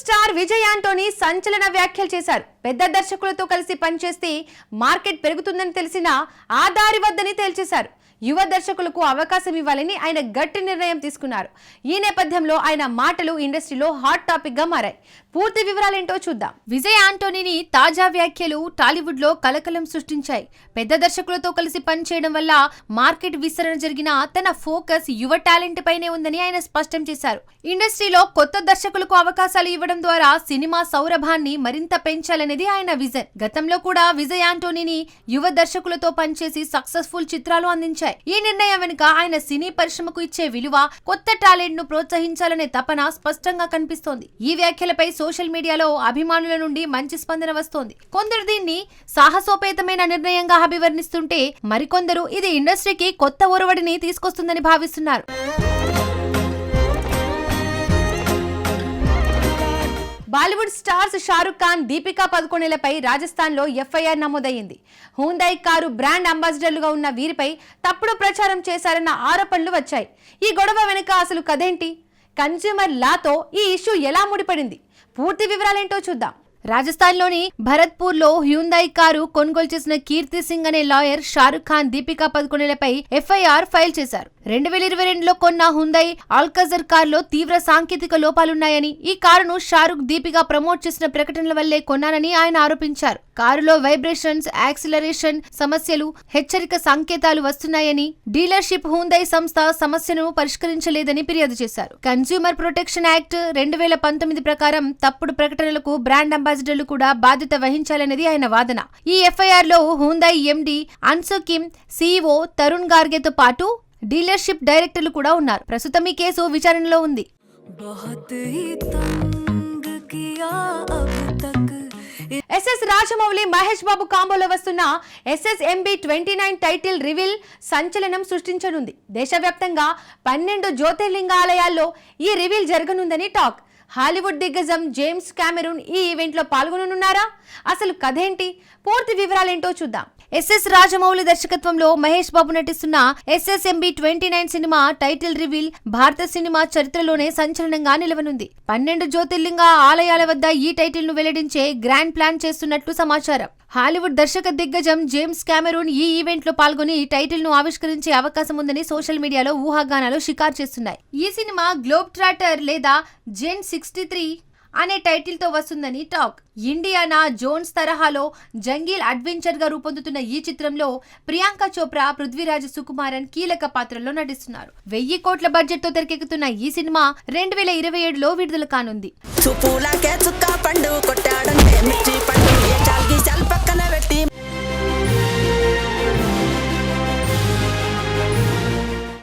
Star Vijay Antony సంచలన వ్యాఖ్యలు చేశారు. పెద్ద దర్శకులతో కలిసి పనిచేస్తే మార్కెట్ పెరుగుతుందని తెలిసినా ఆ దారి వద్దని తేల్చేశారు. యువ దర్శకులకు అవకాశం ఇవ్వాలని ఆయన గట్టి నిర్ణయం తీసుకున్నారు. ఈ నేపథ్యంలో ఆయన మాటలు ఇండస్ట్రీలో హాట్ టాపిక్గా మారాయి. పూర్తి వివరాలేంటో చూద్దాం. విజయ్ ఆంటోనీని తాజా వ్యాఖ్యలు టాలీవుడ్లో కలకలం సృష్టించాయి. పెద్ద దర్శకులతో కలిసి పనిచేయడం వల్ల మార్కెట్ విస్తరణ జరిగిన తన ఫోకస్ యువ టాలెంట్ పైనే ఉందని ఆయన స్పష్టం చేశారు. ఇండస్ట్రీలో కొత్త దర్శకులకు అవకాశాలు ఇవ్వడం ద్వారా సినిమా సౌరభాన్ని మరింత పెంచాలనేది ఆయన విజన్. గతంలో కూడా విజయ్ ఆంటోనీని యువ దర్శకులతో పనిచేసి సక్సెస్ఫుల్ చిత్రాలు అందించాయి. ఈ నిర్ణయం వెనుక ఆయన సినీ పరిశ్రమకు ఇచ్చే విలువ కొత్త టాలెంట్ను ప్రోత్సహించాలనే తపన స్పష్టంగా కనిపిస్తోంది. ఈ వ్యాఖ్యలపై సోషల్ మీడియాలో అభిమానుల నుండి మంచి స్పందన వస్తోంది. కొందరు దీన్ని సాహసోపేతమైన నిర్ణయంగా అభివర్ణిస్తుంటే మరికొందరు ఇది ఇండస్ట్రీకి కొత్త ఒరవడిని తీసుకొస్తుందని భావిస్తున్నారు. బాలీవుడ్ స్టార్స్ షారుఖ్ ఖాన్ దీపికా పదుకొనేలపై రాజస్థాన్లో ఎఫ్ఐఆర్ నమోదయ్యింది. హూందాయ్ కారు బ్రాండ్ అంబాసిడర్లుగా ఉన్న వీరిపై తప్పుడు ప్రచారం చేశారన్న ఆరోపణలు వచ్చాయి. ఈ గొడవ వెనుక అసలు కదేంటి కన్జ్యూమర్ లాతో ఈ ఇష్యూ ఎలా ముడిపడింది? పూర్తి వివరాలేంటో చూద్దాం. రాజస్థాన్లోని భరత్పూర్లో హ్యూందాయ్ కారు కొనుగోలు చేసిన కీర్తి సింగ్ అనే లాయర్ షారుఖ్ ఖాన్ దీపికా పదుకొనేలపై ఎఫ్ఐఆర్ ఫైల్ చేశారు. రెండు వేల ఇరవై రెండులో కొన్న హుందై ఆల్కజర్ కారులో తీవ్ర సాంకేతిక లోపాలున్నాయని ఈ కారును షారుఖ్ దీపికా ప్రమోట్ చేసిన ప్రకటనల వల్లే కొన్నానని ఆయన ఆరోపించారు. కారులో వైబ్రేషన్స్ యాక్సిలరేషన్ సమస్యలు హెచ్చరిక సంకేతాలు వస్తున్నాయని డీలర్షిప్ హుందై సంస్థ సమస్యను పరిష్కరించలేదని ఫిర్యాదు చేశారు. కన్స్యూమర్ ప్రొటెక్షన్ యాక్ట్ రెండు వేల పంతొమ్మిది ప్రకారం తప్పుడు ప్రకటనలకు బ్రాండ్ అంబాసిడర్లు కూడా బాధ్యత వహించాలనేది ఆయన వాదన. ఈ ఎఫ్ఐఆర్లో హుందై ఎండి అన్సుకిమ్ సీఈఓ తరుణ్ గార్గేతో పాటు డీలర్షిప్ డైరెక్టర్లు కూడా ఉన్నారు. ప్రస్తుతం ఈ కేసు విచారణలో ఉంది. ఎస్ఎస్ రాజమౌళి మహేష్ బాబు కాంబోలో వస్తున్న SS MB twenty nine title reveal సంచలనం సృష్టించనుంది. దేశవ్యాప్తంగా పన్నెండు జ్యోతిర్లింగ ఆలయాల్లో ఈ రివీల్ జరగనుందని టాక్. హాలీవుడ్ దిగ్గజం జేమ్స్ కామెరూన్ ఈ ఈవెంట్లో పాల్గొననున్నారా? అసలు కథేంటి? పూర్తి వివరాలేంటో చూద్దాం. ఎస్ఎస్ రాజమౌళి దర్శకత్వంలో మహేష్ బాబు నటిస్తున్న SSMB twenty nine cinema title reveal భారత సినిమా చరిత్రలోనే సంచలనంగా నిలవనుంది. పన్నెండు జ్యోతిర్లింగ ఆలయాల వద్ద ఈ టైటిల్ను వెల్లడించే గ్రాండ్ ప్లాన్ చేస్తున్నట్లు సమాచారం. హాలీవుడ్ దర్శక దిగ్గజం జేమ్స్ కామెరూన్ ఈ ఈవెంట్లో పాల్గొని టైటిల్ను ఆవిష్కరించే అవకాశం ఉందని సోషల్ మీడియాలో ఊహాగానాలు షికారు చేస్తున్నాయి. ఈ సినిమా గ్లోబ్ ట్రాటర్ లేదా జెన్ సిక్స్టీ త్రీ అనే టైటిల్తో వస్తుందని టాక్. ఇండియానా జోన్స్ తరహాలో జంగిల్ అడ్వెంచర్గా రూపొందుతున్న ఈ చిత్రంలో ప్రియాంక చోప్రా పృథ్వీరాజ్ సుకుమారన్ కీలక పాత్రలో నటిస్తున్నారు. వెయ్యి కోట్ల బడ్జెట్తో తెరకెక్కుతున్న ఈ సినిమా రెండు వేల ఇరవై ఏడులో విడుదల కానుంది.